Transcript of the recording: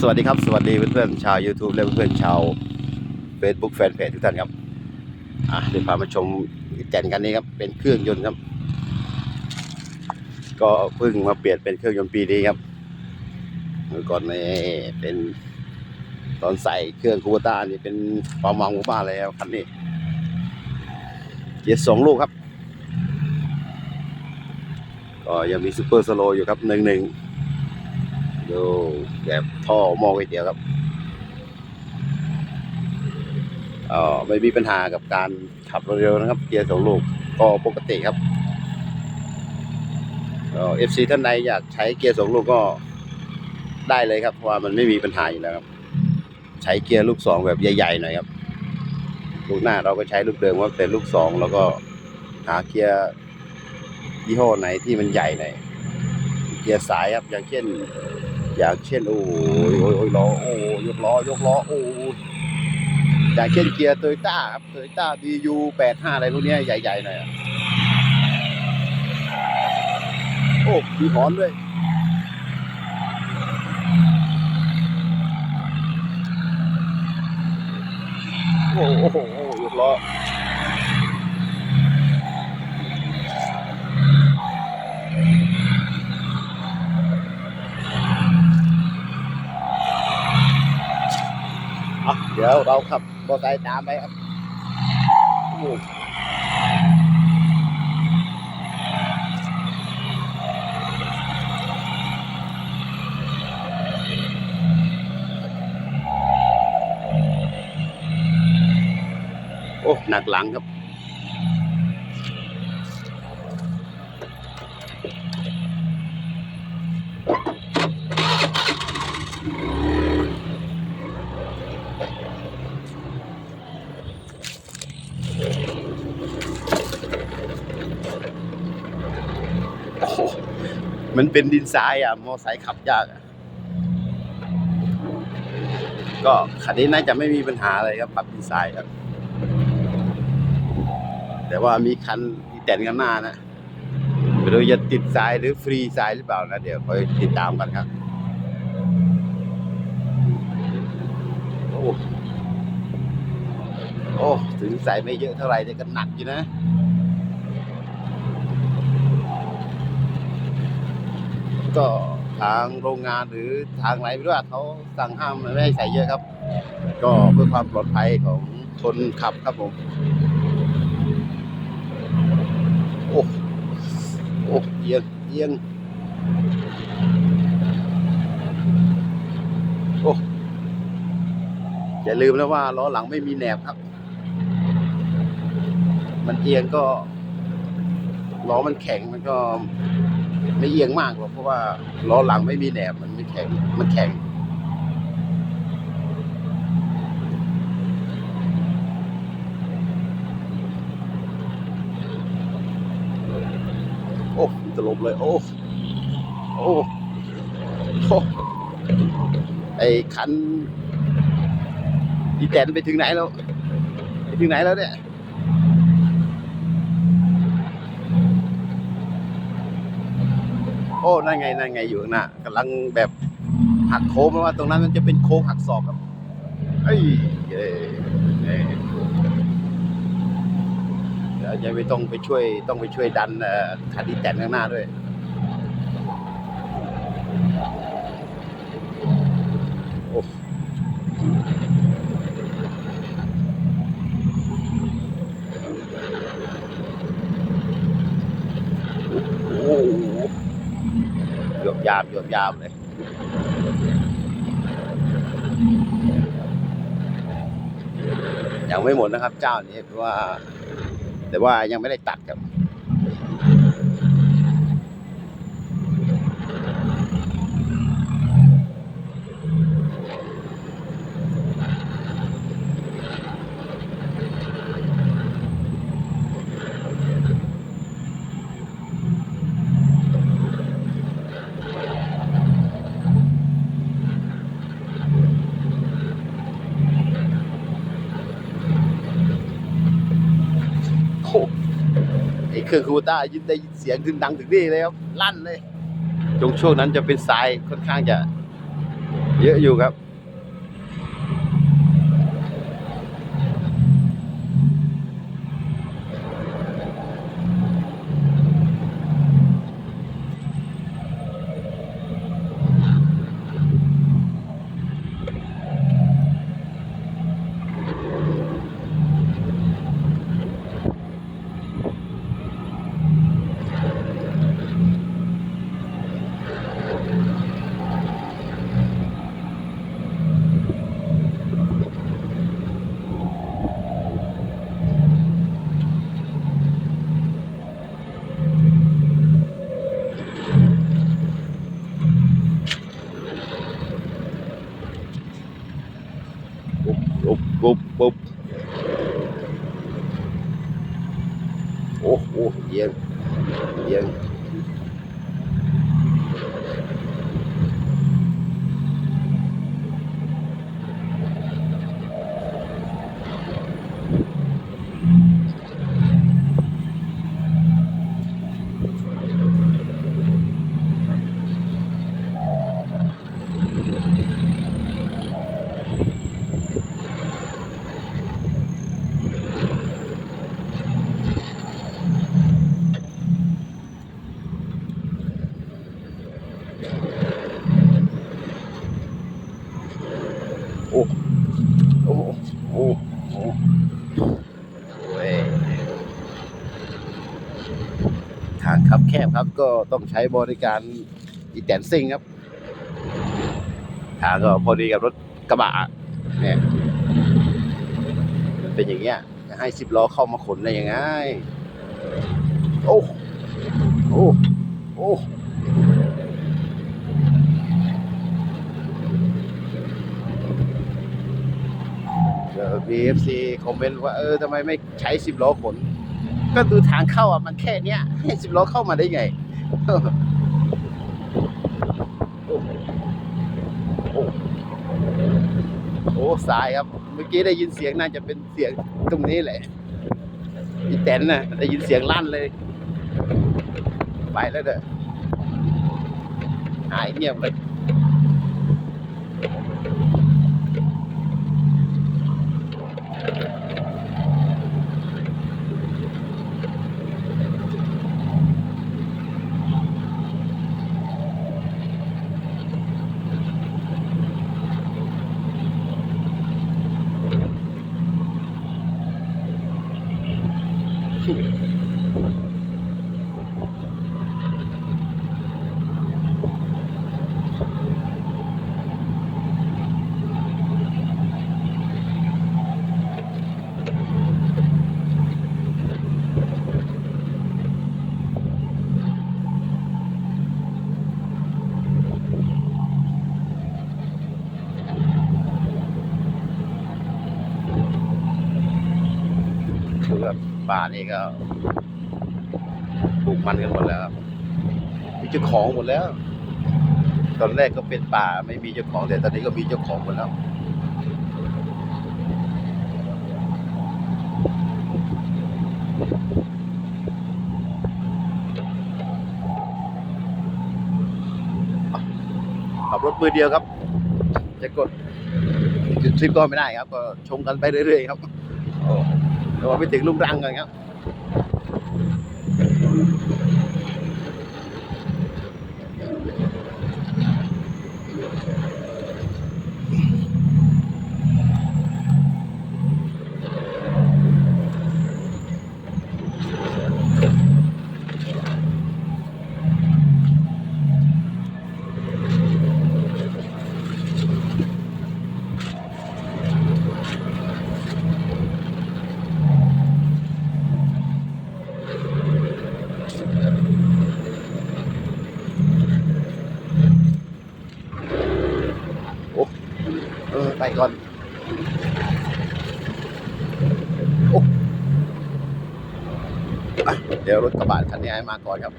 สวัสดีครับ สวัสดีเพื่อนๆชาว YouTube และเพื่อนๆชาว Facebook แฟนเพจทุกท่านครับอะเดี๋ยวพามาชมแก่นกันนี้ครับ เป็นเครื่องยนต์ครับ ก็เพิ่งมาเปลี่ยนเป็นเครื่องยนต์ปีนี้ครับเมื่อก่อนนี่เป็นตอนใส่เครื่องคูโบต้านี่เป็นความหวังของบ้านเลยครับคันนี้เกียร์สองลูกครับ ก็ยังมีซูเปอร์สโลอยู่ครับหนึ่งหนึ่ง ดูแบบท่อหม้อก๋วยเตี๋ยวครับเออไม่มีปัญหากับการขับเร็วนะครับ เกียร์สองลูกก็ปกติครับเอฟซีท่านใดอยากใช้เกียร์สองลูกก็ได้เลยครับเพราะว่ามันไม่มีปัญหาอยู่แล้วครับ ใช้เกียร์ลูกสองแบบใหญ่ๆหน่อยครับลูกหน้าเราก็ใช้ลูกเดิมว่าเป็นลูกสองแล้วก็หาเกียร์ยี่ห้อไหนที่มันใหญ่หน่อยเกียร์สายครับอย่างเช่น อย่างเช่นโอ้ยโอ้ยโอ้ยล้อโอ้ยยกล้อยกล้อโอ้ยอย่างเช่นเกียร์โตโยต้าครับโตโยต้าบียูแปดห้าอะไรพวกนี้ใหญ่ๆหน่อยโอ้มีหอนด้วยโอ้โหยกล้อ เดี๋ยวเราขับมอเตอร์ไซค์ตามไปครับโอ้โหโอ้หนักหลังครับ มันเป็นดินทรายอะ มอไซค์ขับยากอะ ก็คันนี้น่าจะไม่มีปัญหาอะไรครับปรับดินทรายครับ แต่ว่ามีคันที่แต่นกันหน้านะไม่รู้จะติดทรายหรือฟรีทรายหรือเปล่านะ เดี๋ยวคอยติดตามกันครับโอ้โอ้ถึงใส่ไม่เยอะเท่าไหร่แต่ก็หนักอยู่นะ ก็ทางโรงงานหรือทางไหนไม่รู้ว่าเขาสั่งห้ามไม่ให้ใส่เยอะครับ ก็เพื่อความปลอดภัยของคนขับครับผมโอ้โอ้เอียงเอียงโอ้อย่าลืมนะว่าล้อหลังไม่มีแหนบครับ มันเอียงก็ล้อมันแข็งมันก็ ไม่เอียงมากหรอกเพราะว่าล้อหลังไม่มีแหนบมันไม่แข็งมันแข็งโอ้ตลบเลย โอ้โอ้โอ้ไอ้คันดีแตนไปถึงไหนแล้ว ไปถึงไหนแล้วเนี่ย อ้นั่นไงนั่นไงอยู่ข้างหน้ากำลังแบบหักโค้งเพราะว่าตรงนั้นมันจะเป็นโค้งหักศอกครับเอ้ยเดี๋ยวจะไปต้องไปช่วยต้องไปช่วยดันขาที่แตนข้างหน้าด้วย ยวบยามหยวบยามเลยยังไม่หมดนะครับ เจ้านี้เพราะว่า แต่ว่ายังไม่ได้ตัดครับ ไอ้เครื่องคูต้ายินได้ยินเสียงถึงดังถึงนี่เลยครับลั่นเลยตรงช่วงนั้นจะเป็นทรายค่อนข้างจะ เยอะอยู่ครับ ปุ๊บปุ๊บปุ๊บโอ้โหเอียงเอียงโอ้โอ้โอ้โอ้เว้ยทางคับแคบครับ ก็ต้องใช้บริการอีแตนซิงครับทางก็พอดีกับรถกระบะเนี่ยมันเป็นอย่างเงี้ยจะให้สิบล้อเข้ามาขนได้ยังไงโอ้โอ้โอ้เดี๋ยวมีเอฟซีคอมเมนต์ว่าเออทำไมไม่ใช้สิบล้อขน ก็ดูทางเข้าอะมันแค่เนี้ยให้สิบล้อเข้ามาได้ไงโอ้โอ้โอ้สายครับ เมื่อกี้ได้ยินเสียงน่าจะเป็นเสียงตรงนี้แหละอีแตนน่ะได้ยินเสียงลั่นเลย ไปแล้วเด้อหายเงียบเล ป่านี่ก็ปลูกมันกันหมดแล้วครับมีเจ้าของหมดแล้ว ตอนแรกก็เป็นป่าไม่มีเจ้าของแต่ตอนนี้ก็มีเจ้าของหมดแล้วขับรถมือเดียวครับ จะกดจุดทริปก็ไม่ได้ครับ ก็ชมกันไปเรื่อยๆครับ เราไปถึงลุงรังกันครับ โอ้เออ ไป ก่อนเดี๋ยวรถกระบะคันนี้ให้มาก่อนครับ